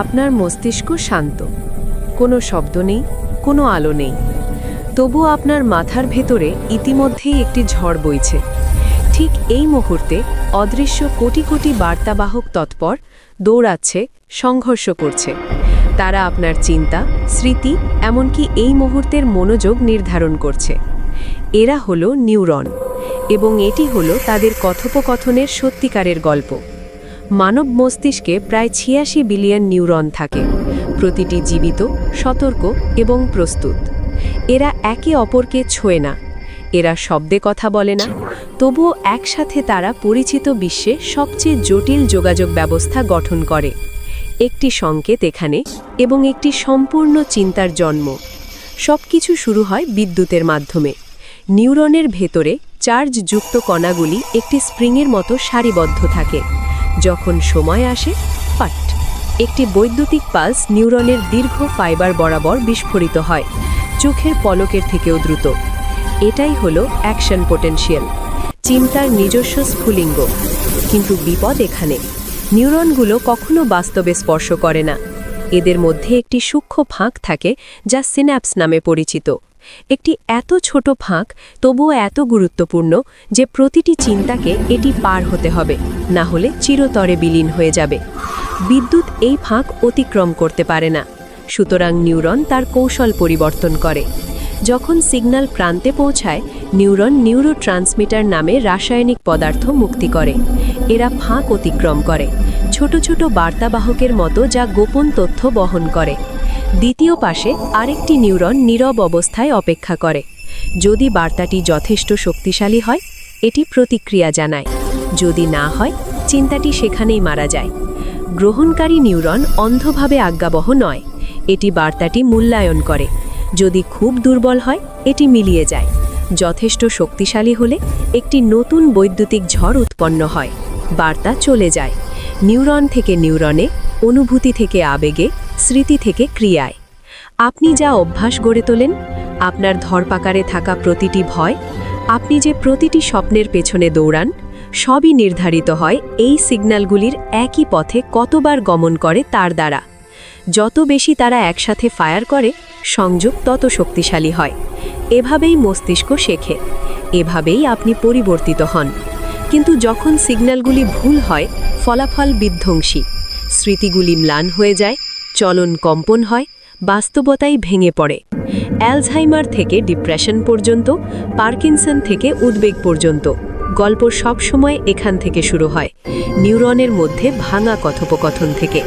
আপনার মস্তিষ্ক শান্ত। কোনো শব্দ নেই, কোনো আলো নেই। তবু আপনার মাথার ভেতরে ইতিমধ্যেই একটি ঝড় বইছে। ঠিক এই মুহূর্তে অদৃশ্য কোটি কোটি বার্তাবাহক তৎপর দৌড়াচ্ছে, সংঘর্ষ করছে। তারা আপনার চিন্তা, স্মৃতি, এমনকি এই মুহূর্তের মনোযোগ নির্ধারণ করছে। এরা হলো নিউরন, এবং এটি হলো তাদের কথোপকথনের সত্যিকারের গল্প। মানব মস্তিষ্কে প্রায় ছিয়াশি বিলিয়ন নিউরন থাকে। প্রতিটি জীবিত, সতর্ক এবং প্রস্তুত। এরা একে অপরকে ছোঁয় না। এরা শব্দে কথা বলে না। তবুও একসাথে তারা পরিচিত বিশ্বে সবচেয়ে জটিল যোগাযোগ ব্যবস্থা গঠন করে। একটি সংকেত এখানে এবং একটি সম্পূর্ণ চিন্তার জন্ম। সবকিছু শুরু হয় বিদ্যুতের মাধ্যমে। নিউরনের ভেতরে চার্জযুক্ত কণাগুলি একটি স্প্রিংয়ের মতো সারিবদ্ধ থাকে। যখন সময় আসে, পাট, একটি বৈদ্যুতিক পালস নিউরনের দীর্ঘ ফাইবার বরাবর বিস্ফোরিত হয়, চোখের পলকের থেকেও দ্রুত। এটাই হলো অ্যাকশন পোটেনশিয়াল, চিন্তার নিজস্ব স্ফুলিঙ্গ। কিন্তু বিপদ এখানে। নিউরনগুলো কখনো বাস্তবে স্পর্শ করে না। এদের মধ্যে একটি সূক্ষ্ম ফাঁক থাকে যা সিন্যাপস নামে পরিচিত। একটি এত ছোট ফাঁক, তবুও এত গুরুত্বপূর্ণ যে প্রতিটি চিন্তাকে এটি পার হতে হবে, না হলে চিরতরে বিলীন হয়ে যাবে। বিদ্যুৎ এই ফাঁক অতিক্রম করতে পারে না। সুতরাং নিউরন তার কৌশল পরিবর্তন করে। যখন সিগন্যাল প্রান্তে পৌঁছায়, নিউরন নিউরো ট্রান্সমিটার নামে রাসায়নিক পদার্থ মুক্তি করে। এরা ফাঁক অতিক্রম করে। ছোট ছোট বার্তাবাহকের মতো যা গোপন তথ্য বহন করে। দ্বিতীয় পাশে আরেকটি নিউরন নীরব অবস্থায় অপেক্ষা করে। যদি বার্তাটি যথেষ্ট শক্তিশালী হয়, এটি প্রতিক্রিয়া জানায়। যদি না হয়, চিন্তাটি সেখানেই মারা যায়। গ্রহণকারী নিউরন অন্ধভাবে আজ্ঞাবহ নয়। এটি বার্তাটি মূল্যায়ন করে। যদি খুব দুর্বল হয়, এটি মিলিয়ে যায়। যথেষ্ট শক্তিশালী হলে একটি নতুন বৈদ্যুতিক ঝড় উৎপন্ন হয়। বার্তা চলে যায়। নিউরন থেকে নিউরনে, অনুভূতি থেকে আবেগে, স্মৃতি থেকে ক্রিয়ায়। আপনি যা অভ্যাস গড়ে তোলেন, আপনার ধরপাকারে থাকা প্রতিটি ভয়, আপনি যে প্রতিটি স্বপ্নের পেছনে দৌড়ান, সবই নির্ধারিত হয় এই সিগন্যালগুলির একই পথে কতবার গমন করে তার দ্বারা। যত বেশি তারা একসাথে ফায়ার করে, সংযোগ তত শক্তিশালী হয়। এভাবেই মস্তিষ্ক শেখে। এভাবেই আপনি পরিবর্তিত হন। কিন্তু যখন সিগন্যালগুলি ভুল হয়, ফলাফল বিধ্বংসী। স্মৃতিগুলি ম্লান হয়ে যায়, চলন কম্পন হয়, বাস্তবতাই ভেঙে পড়ে। অ্যালঝাইমার থেকে ডিপ্রেশন পর্যন্ত, পার্কিনসন থেকে উদ্বেগ পর্যন্ত। গল্প সবসময় এখান থেকে শুরু হয়, নিউরনের মধ্যে ভাঙা কথোপকথন থেকে।